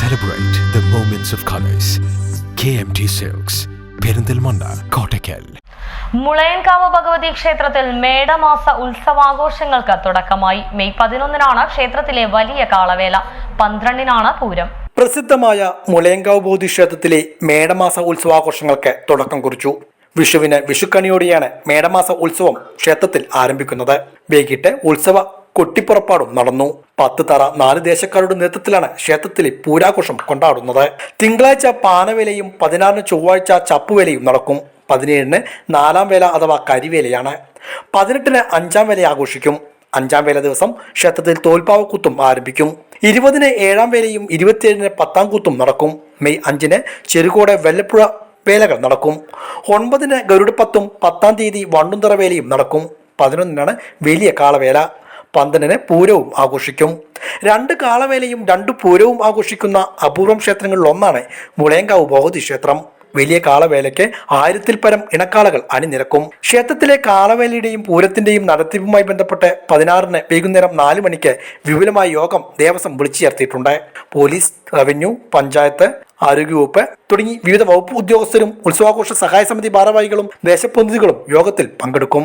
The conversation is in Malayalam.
Celebrate the moments of colors. KMT Silks, Perinthalmanna Kottakkal Mulayankavu Bhagavathi ക്ഷേത്രത്തിൽ മേടമാസ ഉത്സവാഘോഷങ്ങൾക്ക് തുടക്കമായി. മെയ് പതിനൊന്നിനാണ് ക്ഷേത്രത്തിലെ വലിയ കാളവേല. പന്ത്രണ്ടിനാണ് പൂരം. പ്രസിദ്ധമായ മുളയങ്കാവ് ബോധി ക്ഷേത്രത്തിലെ മേടമാസ ഉത്സവാഘോഷങ്ങൾക്ക് തുടക്കം കുറിച്ചു. വിഷുവിന് വിഷുക്കണിയോടെയാണ് മേടമാസ ഉത്സവം ക്ഷേത്രത്തിൽ ആരംഭിക്കുന്നത്. വൈകിട്ട് ഉത്സവ കൊട്ടിപ്പുറപ്പാടും നടന്നു. പത്ത് തറ നാല് ദേശക്കാരുടെ നേതൃത്വത്തിലാണ് ക്ഷേത്രത്തിലെ പൂരാഘോഷം കൊണ്ടാടുന്നത്. തിങ്കളാഴ്ച പാനവേലയും പതിനാറിന് ചൊവ്വാഴ്ച ചപ്പുവേലയും നടക്കും. പതിനേഴിന് നാലാം വേല അഥവാ കരിവേലയാണ്. പതിനെട്ടിന് അഞ്ചാം വേല ആഘോഷിക്കും. അഞ്ചാം വേല ദിവസം ക്ഷേത്രത്തിൽ തോൽപ്പാവക്കൂത്തും ആരംഭിക്കും. ഇരുപതിന് ഏഴാം വേലയും ഇരുപത്തിയേഴിന് പത്താം കൂത്തും നടക്കും. മെയ് അഞ്ചിന് ചെറുകോട് വെല്ലപ്പുഴ വേലകൾ നടക്കും. ഒൻപതിന് ഗരുഡപ്പത്തും പത്താം തീയതി വണ്ടുന്തറ വേലയും നടക്കും. പതിനൊന്നിനാണ് വലിയ കാളവേല. പന്ത്രണ്ടിന് പൂരവും ആഘോഷിക്കും. രണ്ട് കാളവേലയും രണ്ട് പൂരവും ആഘോഷിക്കുന്ന അപൂർവം ക്ഷേത്രങ്ങളിൽ ഒന്നാണ് മുളയങ്കാവ് ഭഗവതി ക്ഷേത്രം. വലിയ കാളവേലയ്ക്ക് ആയിരത്തിൽ പരം ഇണക്കാളകൾ അണിനിരക്കും. ക്ഷേത്രത്തിലെ കാളവേലയുടെയും പൂരത്തിന്റെയും നടത്തിപ്പുമായി ബന്ധപ്പെട്ട് പതിനാറിന് വൈകുന്നേരം നാല് മണിക്ക് വിപുലമായ യോഗം ദേവസ്വം വിളിച്ചു ചേർത്തിട്ടുണ്ട് പോലീസ് റവന്യൂ പഞ്ചായത്ത് ആരോഗ്യവകുപ്പ് തുടങ്ങി വിവിധ വകുപ്പ് ഉദ്യോഗസ്ഥരും ഉത്സവാഘോഷ സഹായ സമിതി ഭാരവാഹികളും ദേശപ്രതിനിധികളും യോഗത്തിൽ പങ്കെടുക്കും.